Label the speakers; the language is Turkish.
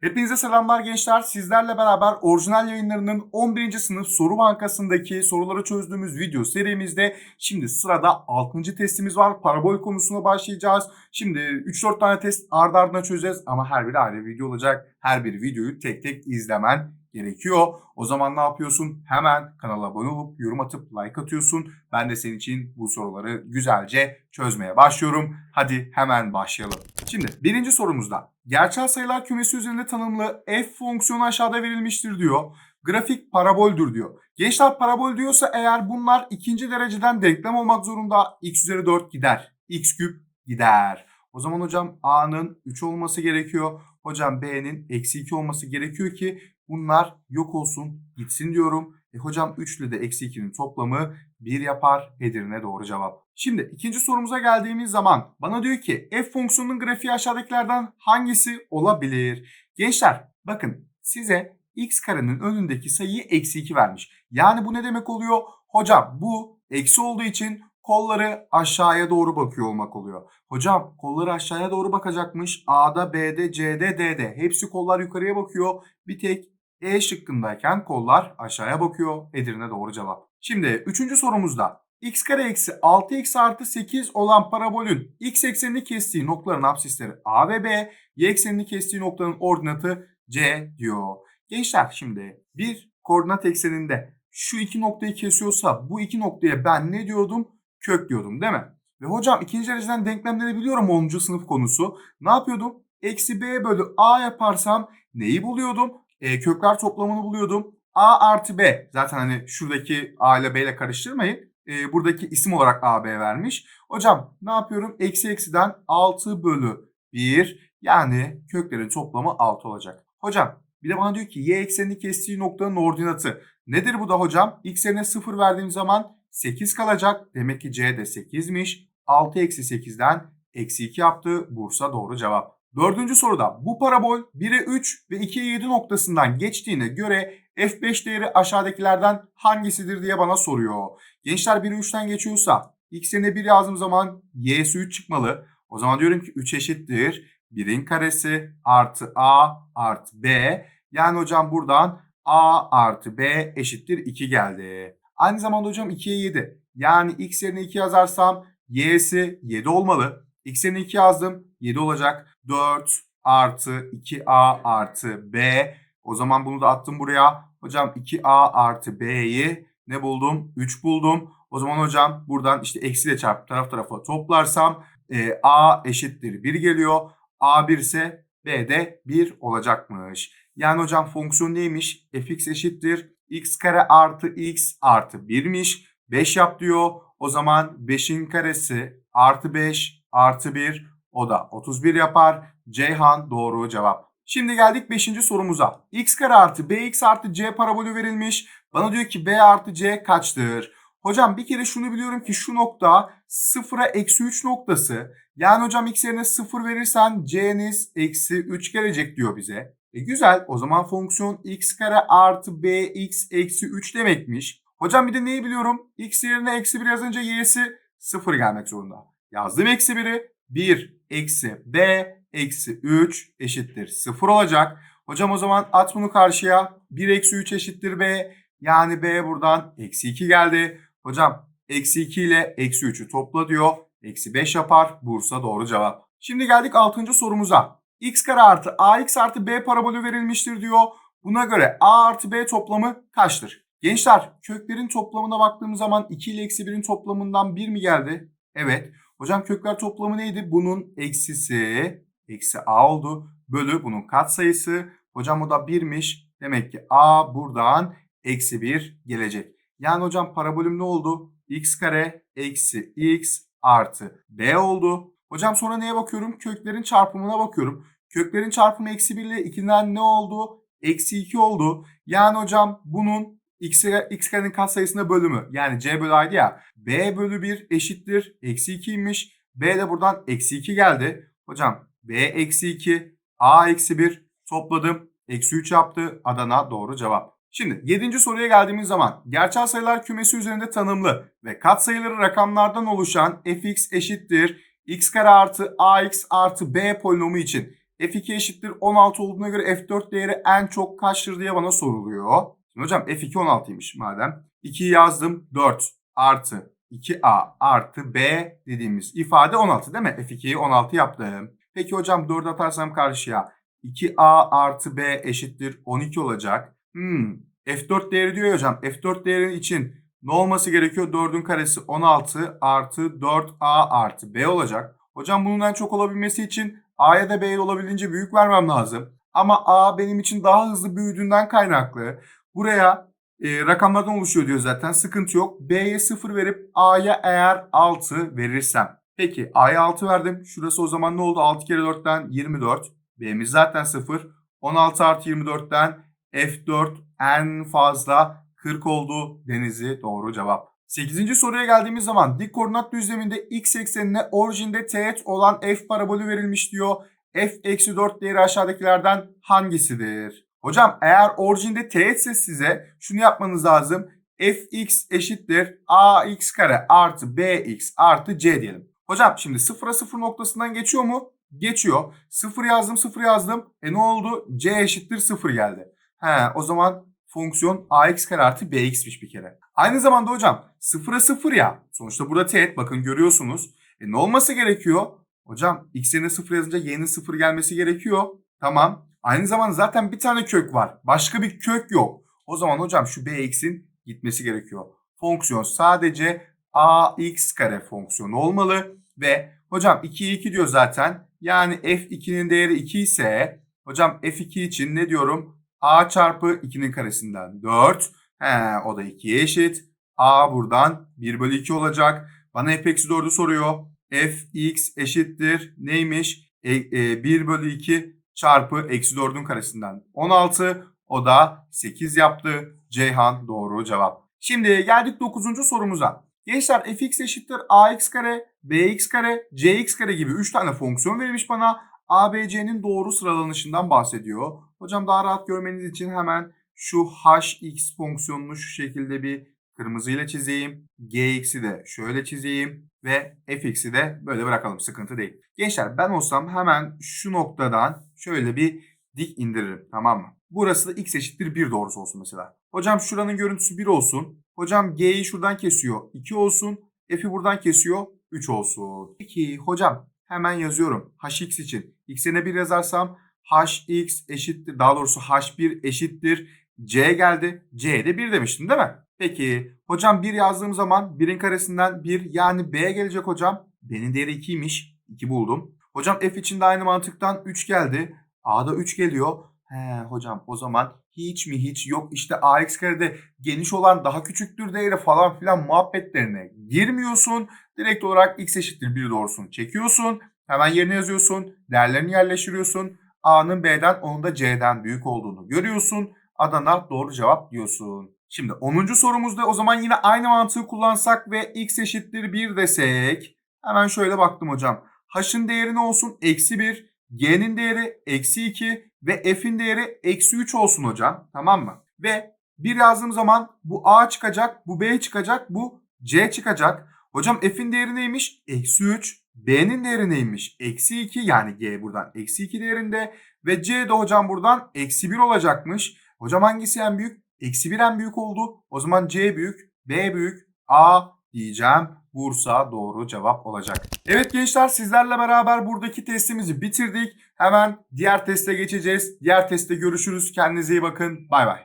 Speaker 1: Hepinize selamlar gençler. Sizlerle beraber orijinal yayınlarının 11. sınıf soru bankasındaki soruları çözdüğümüz video serimizde şimdi sırada 6. testimiz var. Parabol konusuna başlayacağız. Şimdi 3-4 tane test ardı ardına çözeceğiz ama her biri ayrı video olacak. Her bir videoyu tek tek izlemen gerekiyor. O zaman ne yapıyorsun? Hemen kanala abone olup yorum atıp like atıyorsun. Ben de senin için bu soruları güzelce çözmeye başlıyorum. Hadi hemen başlayalım. Şimdi birinci sorumuzda gerçel sayılar kümesi üzerinde tanımlı f fonksiyonu aşağıda verilmiştir diyor. Grafik paraboldür diyor. Gençler parabol diyorsa eğer bunlar ikinci dereceden denklem olmak zorunda. x üzeri 4 gider. x küp gider. O zaman hocam a'nın 3 olması gerekiyor. Hocam b'nin eksi 2 olması gerekiyor ki bunlar yok olsun gitsin diyorum. E hocam 3 ile de eksi 2'nin toplamı 1 yapar. Edirne doğru cevap. Şimdi ikinci sorumuza geldiğimiz zaman bana diyor ki f fonksiyonunun grafiği aşağıdakilerden hangisi olabilir? Gençler bakın size x karenin önündeki sayıyı eksi 2 vermiş. Yani bu ne demek oluyor? Hocam bu eksi olduğu için kolları aşağıya doğru bakıyor olmak oluyor. Hocam kolları aşağıya doğru bakacakmış. A'da, B'de, C'de, D'de. Hepsi kollar yukarıya bakıyor. Bir tek E şıkkındayken kollar aşağıya bakıyor. Edirne doğru cevap. Şimdi üçüncü sorumuzda x kare eksi 6x artı 8 olan parabolün x eksenini kestiği noktaların absisleri A ve B, y eksenini kestiği noktanın ordinatı C diyor. Gençler şimdi bir koordinat ekseninde şu iki noktayı kesiyorsa bu iki noktaya ben ne diyordum? Kök diyordum değil mi? Ve hocam ikinci dereceden denklemleri biliyorum 10. sınıf konusu. Ne yapıyordum? Eksi b bölü a yaparsam neyi buluyordum? E, kökler toplamını buluyordum. a artı b. Zaten hani şuradaki a ile b ile karıştırmayın. E, buradaki isim olarak a b vermiş. Hocam ne yapıyorum? Eksi eksiden 6 bölü 1 yani köklerin toplamı 6 olacak. Hocam bir de bana diyor ki y eksenini kestiği noktanın ordinatı. Nedir bu da hocam? X yerine 0 verdiğim zaman 8 kalacak. Demek ki C de 8'miş. 6 eksi 8'den eksi 2 yaptı. Bursa doğru cevap. Dördüncü soruda bu parabol 1'e 3 ve 2'ye 7 noktasından geçtiğine göre f5 değeri aşağıdakilerden hangisidir diye bana soruyor. Gençler 1'e 3'ten geçiyorsa x yerine 1 yazdığım zaman y'si 3 çıkmalı. O zaman diyorum ki 3 eşittir 1'in karesi artı a artı b. Yani hocam buradan a artı b eşittir 2 geldi. Aynı zamanda hocam 2'ye 7. Yani x yerine 2 yazarsam y'si 7 olmalı. X yerine 2 yazdım 7 olacak. 4 artı 2a artı b. O zaman bunu da attım buraya. Hocam 2a artı b'yi ne buldum? 3 buldum. O zaman hocam buradan işte eksiyle çarpıp taraf tarafa toplarsam e, a eşittir 1 geliyor. a 1 ise b de 1 olacakmış. Yani hocam fonksiyon neymiş? fx eşittir x kare artı x artı 1'miş. 5 yap diyor. O zaman 5'in karesi artı 5 artı 1 o da 31 yapar. Ceyhan doğru cevap. Şimdi geldik 5. sorumuza. x kare artı bx artı c parabolü verilmiş. Bana diyor ki b artı c kaçtır? Hocam bir kere şunu biliyorum ki şu nokta 0'a eksi 3 noktası. Yani hocam x yerine 0 verirsen c'niz eksi 3 gelecek diyor bize. E güzel o zaman fonksiyon x kare artı bx eksi 3 demekmiş. Hocam bir de neyi biliyorum? x yerine eksi 1 yazınca y'si 0 gelmek zorunda. Yazdım eksi 1'i 1 eksi b eksi 3 eşittir 0 olacak. Hocam o zaman at bunu karşıya 1 eksi 3 eşittir b. Yani b buradan eksi 2 geldi. Hocam eksi 2 ile eksi 3'ü topla diyor. Eksi 5 yapar. Bursa doğru cevap. Şimdi geldik 6. sorumuza. x kare artı ax artı b parabolü verilmiştir diyor. Buna göre a artı b toplamı kaçtır? Gençler köklerin toplamına baktığımız zaman 2 ile eksi 1'in toplamından 1 mi geldi? Evet. Hocam kökler toplamı neydi? Bunun eksisi eksi a oldu. Bölü bunun katsayısı. Hocam o da 1'miş. Demek ki a buradan eksi 1 gelecek. Yani hocam parabolüm ne oldu? x kare eksi x artı b oldu. Hocam sonra neye bakıyorum? Köklerin çarpımına bakıyorum. Köklerin çarpımı eksi 1 ile 2'den ne oldu? Eksi 2 oldu. Yani hocam bunun x, x karenin katsayısına bölümü. Yani c bölü a'ydı ya. b bölü 1 eşittir. Eksi 2'ymiş. b de buradan eksi 2 geldi. Hocam b eksi 2 a eksi 1 topladım. Eksi 3 yaptı. Adana doğru cevap. Şimdi 7. soruya geldiğimiz zaman gerçel sayılar kümesi üzerinde tanımlı ve katsayıları rakamlardan oluşan fx eşittir x kare artı ax artı b polinomu için F2 eşittir 16 olduğuna göre F4 değeri en çok kaçtır diye bana soruluyor. Şimdi hocam F2 16'ymış madem. 2'yi yazdım 4 artı 2A artı B dediğimiz ifade 16 değil mi? F2'yi 16 yaptım. Peki hocam 4 atarsam karşıya 2A artı B eşittir 12 olacak. Hmm. F4 değeri diyor ya hocam. F4 değeri için ne olması gerekiyor? 4'ün karesi 16 artı 4A artı B olacak. Hocam bunun en çok olabilmesi için A'ya da B'ye olabildiğince büyük vermem lazım. Ama A benim için daha hızlı büyüdüğünden kaynaklı. Buraya e, rakamlardan oluşuyor diyor zaten. Sıkıntı yok. B'ye 0 verip A'ya eğer 6 verirsem. Peki A'ya 6 verdim. Şurası o zaman ne oldu? 6 kere 4'ten 24. B'miz zaten 0. 16 artı 24'ten F4 en fazla 40 oldu. Denizli doğru cevap. 8. soruya geldiğimiz zaman dik koordinat düzleminde x eksenine orijinde teğet olan f parabolü verilmiş diyor. f eksi 4 değeri aşağıdakilerden hangisidir? Hocam eğer orijinde teğetse size şunu yapmanız lazım. fx eşittir ax kare artı bx artı c diyelim. Hocam şimdi 0'a 0 noktasından geçiyor mu? Geçiyor. 0 yazdım 0 yazdım. E ne oldu? c eşittir 0 geldi. He o zaman fonksiyon ax kare artı bx'miş bir kere. Aynı zamanda hocam 0'a 0 ya. Sonuçta burada teğet bakın görüyorsunuz. E ne olması gerekiyor? Hocam x 0 yazınca y'nin 0 gelmesi gerekiyor. Tamam. Aynı zamanda zaten bir tane kök var. Başka bir kök yok. O zaman hocam şu bx'in gitmesi gerekiyor. Fonksiyon sadece ax kare fonksiyonu olmalı. Ve hocam 2'ye 2 diyor zaten. Yani f2'nin değeri 2 ise hocam f2 için ne diyorum? a çarpı 2'nin karesinden 4. He, o da 2'ye eşit. a buradan 1 bölü 2 olacak. Bana f eksi 4'ü soruyor. fx eşittir neymiş? E, e, 1 bölü 2 çarpı eksi 4'ün karesinden 16. O da 8 yaptı. Ceyhan doğru cevap. Şimdi geldik 9. sorumuza. Gençler fx eşittir ax kare, bx kare, cx kare gibi 3 tane fonksiyon verilmiş bana. ABC'nin doğru sıralanışından bahsediyor. Hocam daha rahat görmeniz için hemen şu hx fonksiyonunu şu şekilde bir kırmızıyla çizeyim. gx'i de şöyle çizeyim ve fx'i de böyle bırakalım sıkıntı değil. Gençler ben olsam hemen şu noktadan şöyle bir dik indiririm tamam mı? Burası da x eşittir 1 doğrusu olsun mesela. Hocam şuranın görüntüsü 1 olsun. Hocam g'yi şuradan kesiyor 2 olsun. F'i buradan kesiyor 3 olsun. Peki hocam hemen yazıyorum. hx için x'ine 1 yazarsam hx eşittir daha doğrusu h1 eşittir c geldi. c'ye de 1 demiştim değil mi? Peki hocam 1 yazdığım zaman 1'in karesinden 1 yani b gelecek hocam. b'nin değeri 2'ymiş. 2 buldum. Hocam f için de aynı mantıktan 3 geldi. a'da 3 geliyor. He hocam o zaman hiç mi hiç yok işte ax karede geniş olan daha küçüktür değeri falan filan muhabbetlerine girmiyorsun. Direkt olarak x eşittir 1 doğrusunu çekiyorsun. Hemen yerine yazıyorsun. Değerlerini yerleştiriyorsun. A'nın B'den onun da C'den büyük olduğunu görüyorsun. Adana doğru cevap diyorsun. Şimdi 10. sorumuzda o zaman yine aynı mantığı kullansak ve x eşittir 1 desek. Hemen şöyle baktım hocam. H'ın değeri ne olsun? Eksi 1. G'nin değeri eksi 2 ve F'in değeri eksi 3 olsun hocam. Tamam mı? Ve 1 yazdığım zaman bu A çıkacak, bu B çıkacak, bu C çıkacak. Hocam F'in değeri neymiş? Eksi 3. B'nin değeri neymiş? Eksi 2 yani G buradan eksi 2 değerinde. Ve C de hocam buradan eksi 1 olacakmış. Hocam hangisi en büyük? Eksi 1 en büyük oldu. O zaman C büyük, B büyük, A diyeceğim. Bursa doğru cevap olacak. Evet gençler sizlerle beraber buradaki testimizi bitirdik. Hemen diğer teste geçeceğiz. Diğer testte görüşürüz. Kendinize iyi bakın. Bay bay.